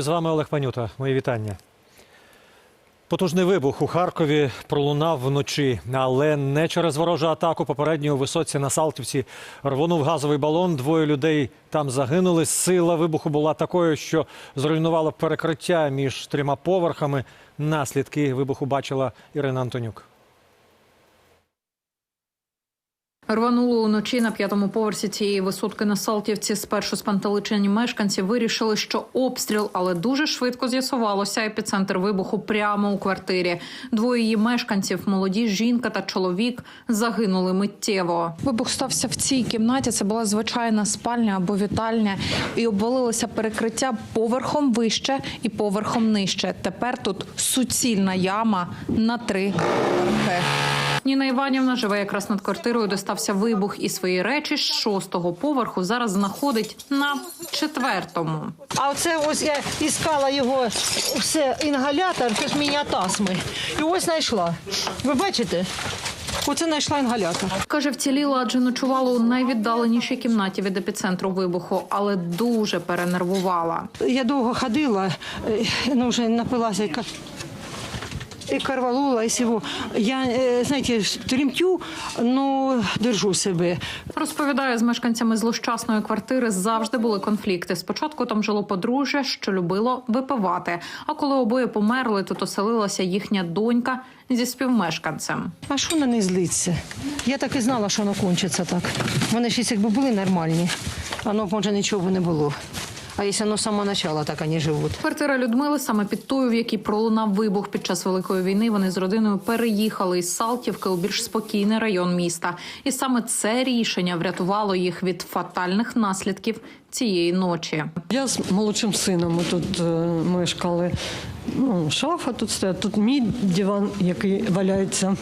З вами Олег Панюта. Мої вітання. Потужний вибух у Харкові пролунав вночі, але не через ворожу атаку. Попередньо у висоці на Салтівці рвонув газовий балон. Двоє людей там загинули. Сила вибуху була такою, що зруйнувала перекриття між трьома поверхами. Наслідки вибуху бачила Ірина Антонюк. Рвануло уночі на п'ятому поверсі цієї висотки на Салтівці. Спершу спантеличені мешканці вирішили, що обстріл, але дуже швидко з'ясувалося епіцентр вибуху прямо у квартирі. Двоє її мешканців, молоді жінка та чоловік, загинули миттєво. Вибух стався в цій кімнаті. Це була звичайна спальня або вітальня, і обвалилося перекриття поверхом вище і поверхом нижче. Тепер тут суцільна яма на три поверхи. Ніна Іванівна живе якраз над квартирою, де стався вибух, і свої речі з шостого поверху зараз знаходить на четвертому. А оце ось я іскала його все інгалятор, це ж міня тасми. І ось знайшла. Ви бачите? Оце знайшла інгалятор. Каже, вціліла, адже ночувала у найвіддаленішій кімнаті від епіцентру вибуху, але дуже перенервувала. Я довго ходила, е, ну вже напилася карвалола, і всього. Я, е, знаєте, тремтю, ну держу себе. Розповідає, з мешканцями злощасної квартири завжди були конфлікти. Спочатку там жило подружжя, що любило випивати. А коли обоє померли, тут оселилася їхня донька зі співмешканцем. А що на них злиться? Я так і знала, що воно кончиться так. Вони ж якби були нормальні, а ну, може, нічого не було. А якщо воно з самого початку так вони живуть. Квартира Людмили саме під тою, в якій пролунав вибух під час великої війни. Вони з родиною переїхали із Салтівки у більш спокійний район міста, і саме це рішення врятувало їх від фатальних наслідків цієї ночі. Я з молодшим сином ми тут е, мешкали. Ну, шафа тут стоять, тут мій диван, який валяється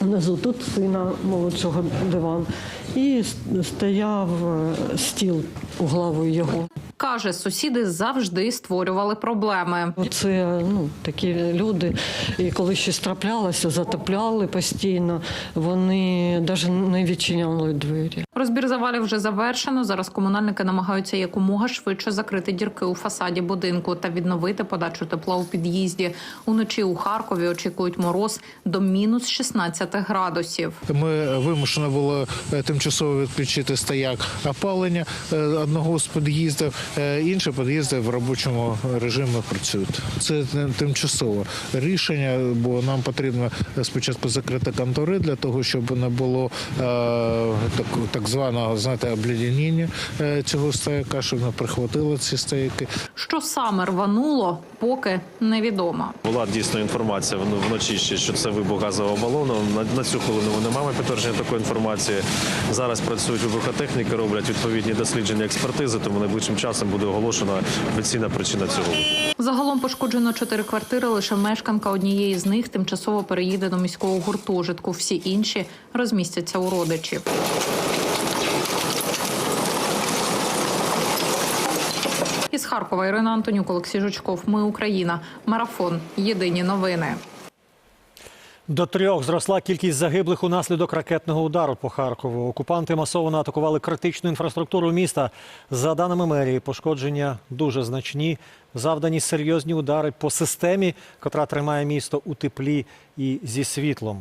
внизу, тут сина молодшого диван. І стояв е, стіл угловий його. Каже, сусіди завжди створювали проблеми. Це ну, такі люди, і коли щось траплялося, затопляли постійно, вони навіть не відчиняли двері. Розбір завалів вже завершено. Зараз комунальники намагаються якомога швидше закрити дірки у фасаді будинку та відновити подачу тепла у під'їзді. Уночі у Харкові очікують мороз до мінус 16 градусів. Ми вимушено було е, тимчасово відключити стояк опалення е, одного з під'їздів. Е, Інші під'їзди в робочому режимі працюють. Це тимчасове рішення, бо нам потрібно спочатку закрити контори для того, щоб не було е, так, так званого знаєте, обледеніння е, цього стояка, щоб не прихватило ці стояки. Що саме рвануло, поки невідомо. Була дійсно інформація вночі, ще, що це вибух газового балону. На, на цю хвилину ми не маємо підтвердження такої інформації. Зараз працюють вибухотехніки, роблять відповідні дослідження експертизи, тому найближчим часом буде оголошена офіційна причина цього. Загалом пошкоджено чотири квартири. Лише мешканка однієї з них тимчасово переїде до міського гуртожитку. Всі інші розмістяться у родичів. Із Харкова Ірина Антонюк, Олексій Жучков. Ми Україна. Марафон. Єдині новини. До трьох зросла кількість загиблих унаслідок ракетного удару по Харкову. Окупанти масово атакували критичну інфраструктуру міста. За даними мерії, пошкодження дуже значні. Завдані серйозні удари по системі, котра тримає місто у теплі і зі світлом.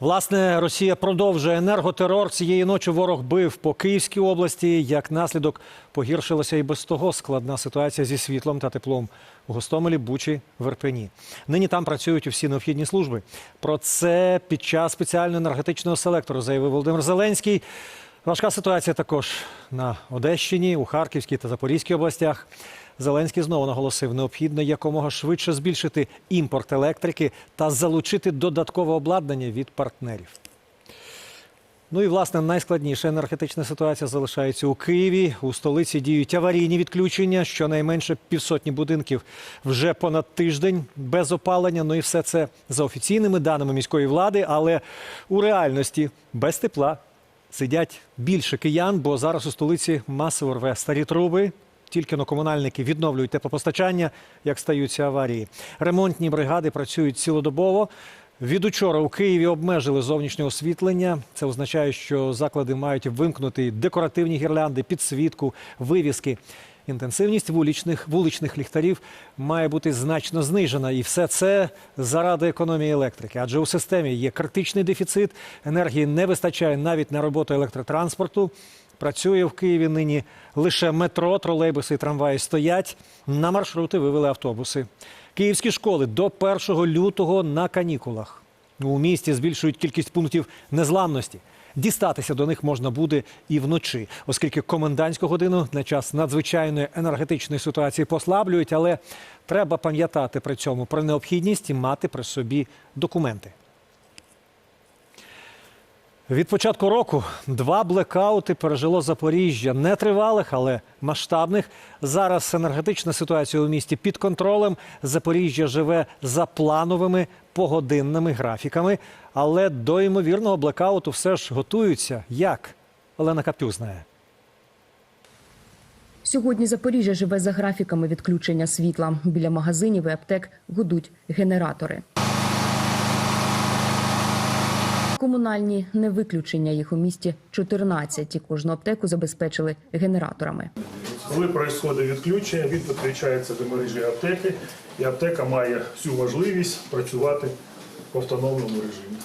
Власне, Росія продовжує енерготерор. Цієї ночі ворог бив по Київській області. Як наслідок погіршилася і без того складна ситуація зі світлом та теплом у Гостомелі, Бучі, в Ірпені. Нині там працюють усі необхідні служби. Про це під час спеціального енергетичного селектору заявив Володимир Зеленський. Важка ситуація також на Одещині, у Харківській та Запорізькій областях. Зеленський знову наголосив, необхідно якомога швидше збільшити імпорт електрики та залучити додаткове обладнання від партнерів. Ну і власне найскладніша енергетична ситуація залишається у Києві. У столиці діють аварійні відключення. Щонайменше півсотні будинків вже понад тиждень без опалення. Ну і все це за офіційними даними міської влади, але у реальності без тепла сидять більше киян, бо зараз у столиці масово рве старі труби. Тільки но комунальники відновлюють теплопостачання, як стаються аварії. Ремонтні бригади працюють цілодобово. Від учора у Києві обмежили зовнішнє освітлення. Це означає, що заклади мають вимкнути декоративні гірлянди, підсвітку, вивіски. Інтенсивність вуличних, вуличних ліхтарів має бути значно знижена. І все це заради економії електрики. Адже у системі є критичний дефіцит, енергії не вистачає навіть на роботу електротранспорту. Працює в Києві нині лише метро, тролейбуси і трамваї стоять. На маршрути вивели автобуси. Київські школи до 1 лютого на канікулах. У місті збільшують кількість пунктів незламності. Дістатися до них можна буде і вночі, оскільки комендантську годину на час надзвичайної енергетичної ситуації послаблюють, але треба пам'ятати при цьому про необхідність мати при собі документи. Від початку року два блекаути пережило Запоріжжя. Не тривалих, але масштабних. Зараз енергетична ситуація у місті під контролем. Запоріжжя живе за плановими погодинними графіками. Але до ймовірного блекауту все ж готуються. Як? Олена Каптюк знає. Сьогодні Запоріжжя живе за графіками відключення світла. Біля магазинів і аптек гудуть генератори. Комунальні не виключення їх у місті 14. І кожну аптеку забезпечили генераторами. Коли відбувається відключення, він підключається до мережі аптеки, і аптека має всю можливість працювати в автономному режимі.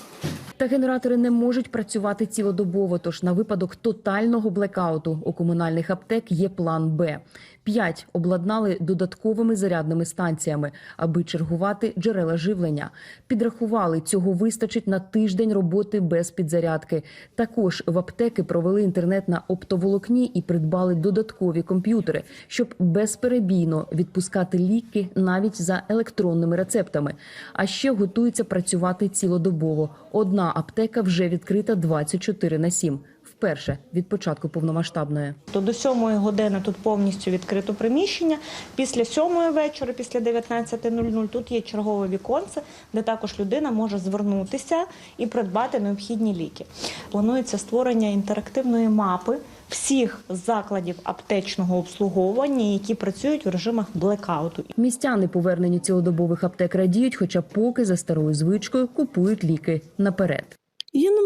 Та генератори не можуть працювати цілодобово. Тож на випадок тотального блекауту у комунальних аптек є план Б. П'ять обладнали додатковими зарядними станціями, аби чергувати джерела живлення. Підрахували, цього вистачить на тиждень роботи без підзарядки. Також в аптеки провели інтернет на оптоволокні і придбали додаткові комп'ютери, щоб безперебійно відпускати ліки навіть за електронними рецептами. А ще готуються працювати цілодобово. Одна аптека вже відкрита 24 на 7. Вперше від початку повномасштабної. То до сьомої години тут повністю відкрито приміщення. Після сьомої вечора, після 19.00 тут є чергове віконце, де також людина може звернутися і придбати необхідні ліки. Планується створення інтерактивної мапи всіх закладів аптечного обслуговування, які працюють в режимах блекауту. Містяни поверненню цілодобових аптек радіють, хоча поки за старою звичкою купують ліки наперед.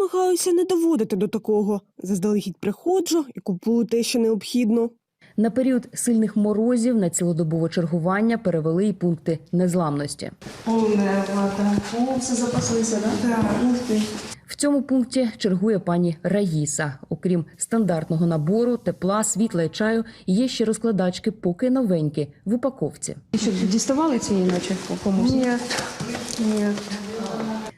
Намагаюся не доводити до такого. Заздалегідь приходжу і купую те, що необхідно. На період сильних морозів на цілодобове чергування перевели й пункти незламності. В цьому пункті чергує пані Раїса. Окрім стандартного набору, тепла, світла і чаю, є ще розкладачки, поки новенькі в упаковці. Що діставали цієї ночі комусь? Ні. Ні.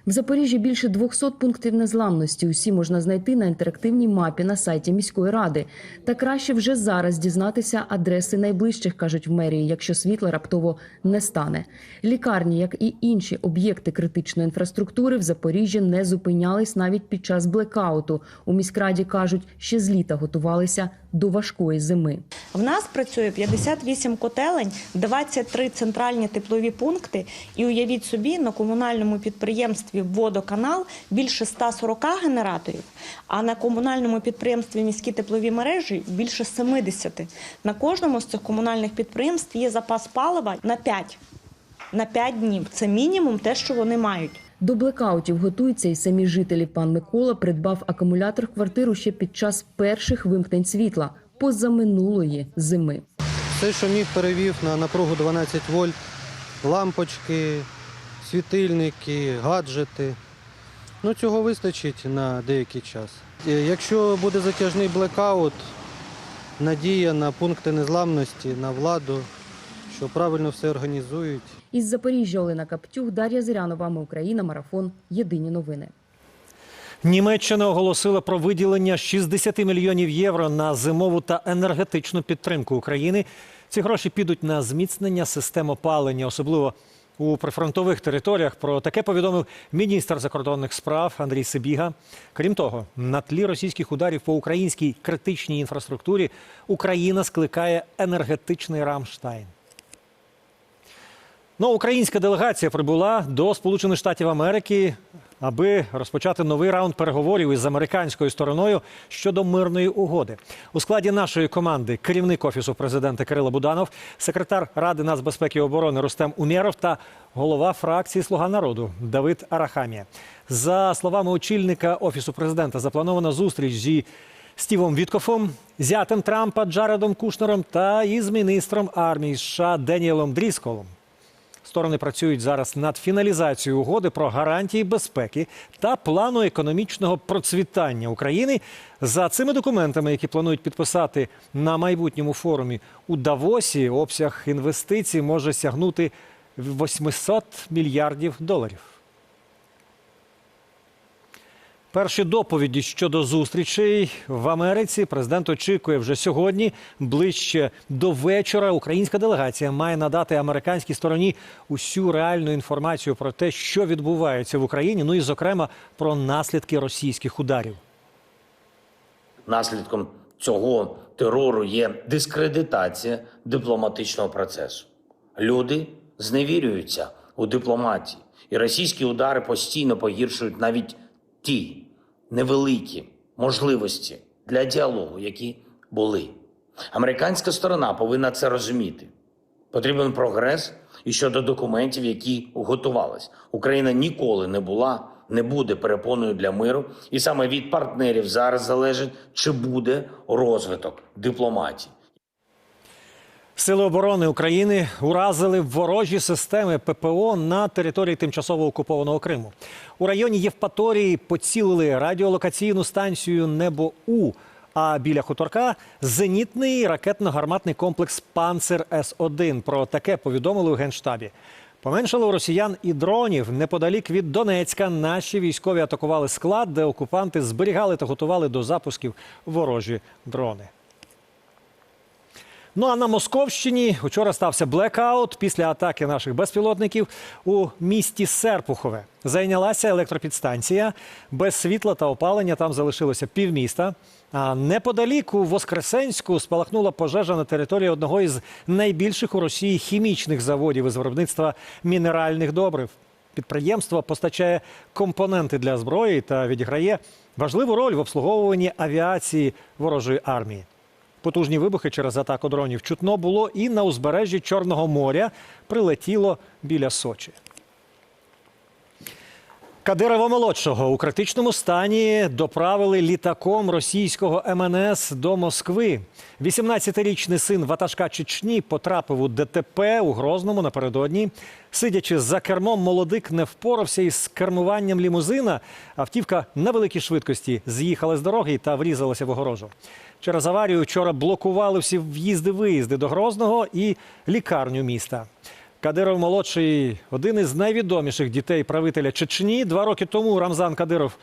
В Запоріжжі більше 200 пунктів незламності. Усі можна знайти на інтерактивній мапі на сайті міської ради. Та краще вже зараз дізнатися адреси найближчих, кажуть в мерії, якщо світла раптово не стане. Лікарні, як і інші об'єкти критичної інфраструктури, в Запоріжжі не зупинялись навіть під час блекауту. У міськраді кажуть, ще з літа готувалися до важкої зими. В нас працює 58 котелень, 23 центральні теплові пункти. І уявіть собі, на комунальному підприємстві водоканал більше 140 генераторів, а на комунальному підприємстві міські теплові мережі більше 70. На кожному з цих комунальних підприємств є запас палива на 5. На 5 днів. Це мінімум те, що вони мають. До блекаутів готуються і самі жителі. Пан Микола придбав акумулятор в квартиру ще під час перших вимкнень світла позаминулої зими. Все, що міг, перевів на напругу 12 вольт, лампочки, світильники, гаджети. Ну, цього вистачить на деякий час. Е, Якщо буде затяжний блекаут, надія на пункти незламності, на владу, що правильно все організують. Із Запоріжжя Олена Каптюх, Дар'я Зирянова, Ми Україна, Марафон. Єдині новини. Німеччина оголосила про виділення 60 мільйонів євро на зимову та енергетичну підтримку України. Ці гроші підуть на зміцнення систем опалення, особливо у прифронтових територіях. Про таке повідомив міністр закордонних справ Андрій Сибіга. Крім того, на тлі російських ударів по українській критичній інфраструктурі Україна скликає енергетичний Рамштайн. Ну, українська делегація прибула до Сполучених Штатів Америки, аби розпочати новий раунд переговорів із американською стороною щодо мирної угоди. У складі нашої команди керівник офісу президента Кирило Буданов, секретар Ради нацбезпеки і оборони Рустем Умєров та голова фракції Слуга народу Давид Арахамія. За словами очільника офісу президента, запланована зустріч зі Стівом Віткофом, зятем Трампа Джаредом Кушнером та із міністром армії США Деніелом Дрісколом. Сторони працюють зараз над фіналізацією угоди про гарантії безпеки та плану економічного процвітання України. За цими документами, які планують підписати на майбутньому форумі у Давосі, обсяг інвестицій може сягнути 800 мільярдів доларів. Перші доповіді щодо зустрічей в Америці президент очікує вже сьогодні. Ближче до вечора українська делегація має надати американській стороні усю реальну інформацію про те, що відбувається в Україні. Ну і зокрема про наслідки російських ударів. Наслідком цього терору є дискредитація дипломатичного процесу. Люди зневірюються у дипломатії, і російські удари постійно погіршують навіть ті невеликі можливості для діалогу, які були. Американська сторона повинна це розуміти. Потрібен прогрес і щодо документів, які готувались. Україна ніколи не була, не буде перепоною для миру, і саме від партнерів зараз залежить, чи буде розвиток дипломатії. Сили оборони України уразили ворожі системи ППО на території тимчасово окупованого Криму. У районі Євпаторії поцілили радіолокаційну станцію Небо У. А біля хуторка зенітний ракетно-гарматний комплекс Панцер С 1 Про таке повідомили у генштабі. Поменшало росіян і дронів неподалік від Донецька. Наші військові атакували склад, де окупанти зберігали та готували до запусків ворожі дрони. Ну а на Московщині вчора стався блекаут після атаки наших безпілотників у місті Серпухове. Зайнялася електропідстанція. Без світла та опалення там залишилося півміста. А неподалік у Воскресенську спалахнула пожежа на території одного із найбільших у Росії хімічних заводів із виробництва мінеральних добрив. Підприємство постачає компоненти для зброї та відіграє важливу роль в обслуговуванні авіації ворожої армії. Потужні вибухи через атаку дронів чутно було і на узбережжі Чорного моря прилетіло біля Сочі. Кадирова молодшого у критичному стані доправили літаком російського МНС до Москви. 18-річний син ватажка Чечні потрапив у ДТП у Грозному напередодні. Сидячи за кермом, молодик не впорався із кермуванням лімузина. Автівка на великій швидкості з'їхала з дороги та врізалася в огорожу. Через аварію вчора блокували всі в'їзди-виїзди до Грозного і лікарню міста. Кадиров молодший один із найвідоміших дітей правителя Чечні. Два роки тому Рамзан Кадиров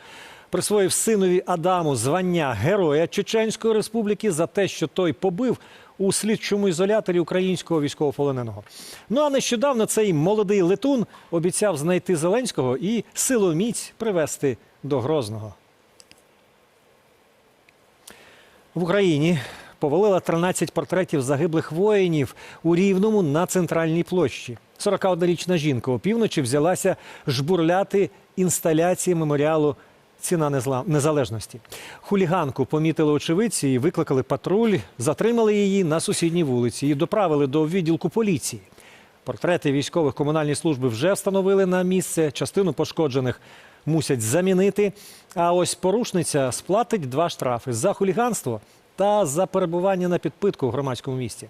присвоїв синові Адаму звання Героя Чеченської Республіки за те, що той побив у слідчому ізоляторі українського військовополоненого. Ну а нещодавно цей молодий летун обіцяв знайти Зеленського і силоміць привезти до Грозного. В Україні повалила 13 портретів загиблих воїнів у Рівному на центральній площі. 41-річна жінка опівночі взялася жбурляти інсталяції меморіалу Ціна незалежності. Хуліганку помітили очевидці і викликали патруль, затримали її на сусідній вулиці і доправили до відділку поліції. Портрети військових комунальні служби вже встановили на місце. Частину пошкоджених мусять замінити. А ось порушниця сплатить два штрафи за хуліганство та за перебування на підпитку в громадському місці.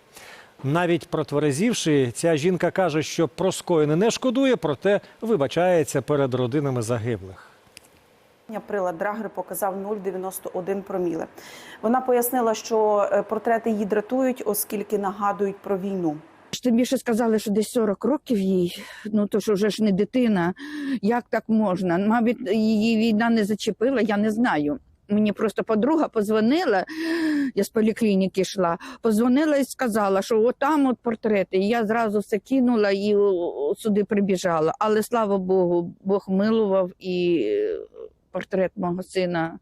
Навіть протверезівши, ця жінка каже, що про скоєне не шкодує, проте вибачається перед родинами загиблих. Прилад Драгер показав 0,91 проміле. Вона пояснила, що е, портрети її дратують, оскільки нагадують про війну. Тим більше сказали, що десь 40 років їй, ну то що вже ж не дитина. Як так можна? Мабуть, її війна не зачепила, я не знаю. Мені просто подруга позвонила, я з поліклініки йшла, позвонила і сказала, що отам от портрети. І я зразу все кинула і сюди прибіжала. Але слава Богу, Бог милував і е, портрет мого сина